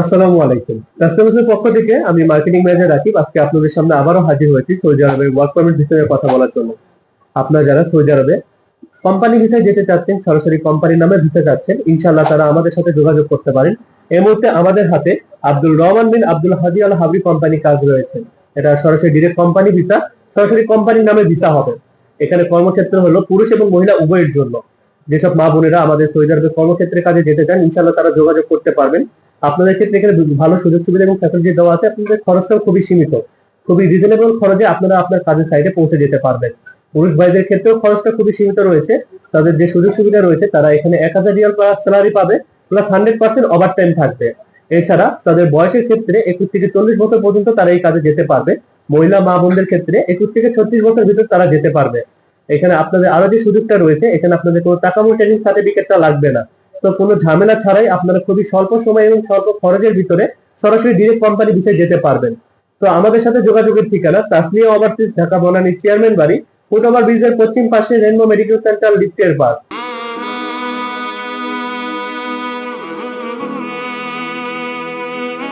আসসালামু আলাইকুম। কাস্টমার্সের পক্ষ থেকে আমি মার্কেটিং ম্যানেজার রাকিব। আজকে আপনাদের সামনে আবারও হাজির হয়েছি সৌদি আরবের ওয়ার্ক পারমিট কথা বলার জন্য। আপনারা যারা সৌদি আরবে কোম্পানি ভিসায় যেতে চাচ্ছেন, সরাসরি কোম্পানির নামে ভিসা তারা আমাদের সাথে যোগাযোগ করতে পারেন। মুহূর্তে আমাদের হাতে Abdul Rahman bin Abdul Haji Al Habri company কাজ রয়েছে। এটা সরাসরি ডিরেক্ট কোম্পানি ভিসা সরাসরি কোম্পানির নামে ভিসা হবে। এখানে কর্মক্ষেত্র হলো পুরুষ এবং মহিলা উভয়ের জন্য। যেসব মা বোনেরা আমাদের সৌদি আরবে কর্মক্ষেত্রে কাজে যেতে চান, ইনশাআল্লাহ তারা যোগাযোগ করতে পারবেন। আপনাদের ক্ষেত্রে এখানে ভালো সুযোগ সুবিধা এবং ফ্যাসিলিটি দেওয়া আছে, আপনাদের খরচটাও খুবই সীমিত। খুবই রিজনেবল খরচে আপনারা আপনার কাজের সাইডে পৌঁছে যেতে পারবেন। পুরুষ ভাইদের ক্ষেত্রেও খরচটা খুবই সীমিত রয়েছে। তাদের যে সুযোগ সুবিধা রয়েছে, তারা এখানে এক হাজার রিয়াল স্যালারি পাবে plus hundred percent overtime থাকবে। এছাড়া তাদের বয়সের ক্ষেত্রে একুশ থেকে চল্লিশ বছর পর্যন্ত তারা এই কাজে যেতে পারবে। মহিলা মা বোনদের ক্ষেত্রে একুশ থেকে ছত্রিশ বছর ভিতর তারা যেতে পারবে। এখানে আপনাদের আরও যে সুযোগটা রয়েছে, এখানে আপনাদের কোনো টাকা ট্রেনিং সার্টিফিকেটটা লাগবে না। তো কোনো ঝামেলা ছাড়াই আপনারা খুবই স্বল্প সময় এবং স্বল্প খরচের ভিতরে সরাসরি ডিরেক্ট কোম্পানি বিষয়ে যেতে পারবেন। তো আমাদের সাথে যোগাযোগের ঠিকানা তাসমিয়া ওভারসিজ ঢাকা, বনানী চেয়ারম্যান বাড়ি ফুটওভার ব্রিজের পশ্চিম পাশে রেনবো মেডিকেল সেন্টার লিফটের পাশ